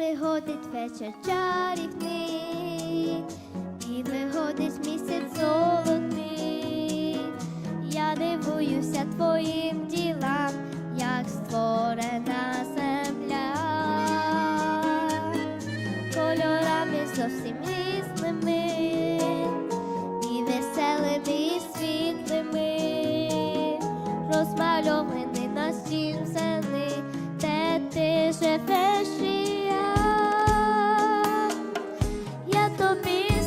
приходить вечір чарівний, і виходить місяць золотий. Я дивуюся твоїм ділам, як створена земля, кольорами зовсім Я тобі,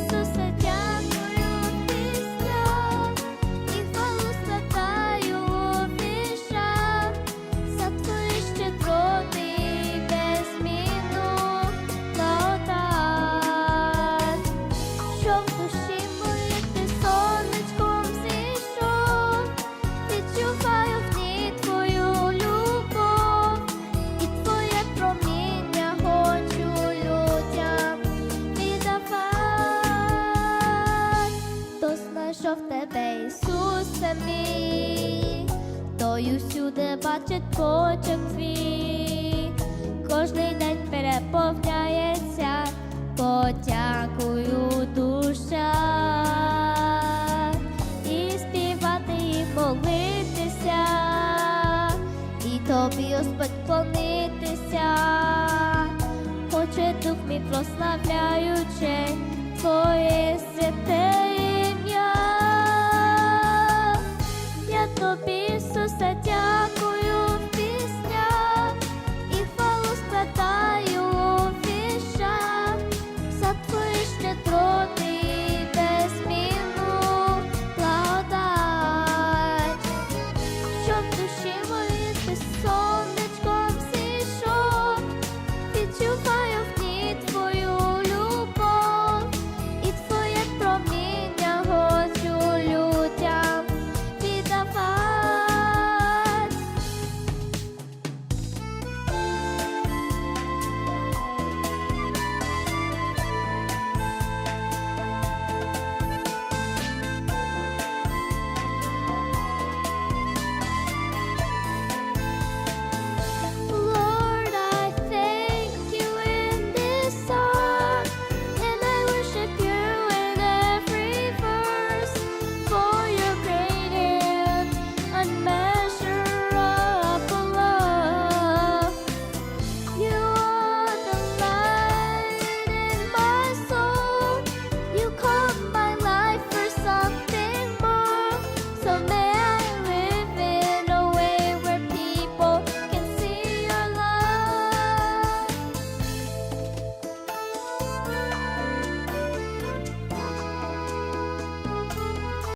мій, той усюди бачить почерк твій, кожний день переповняється, подякую душа. І співати, і молитися, і тобі, Господь, клонитися, хоче дух мій прославляючи Твоє святе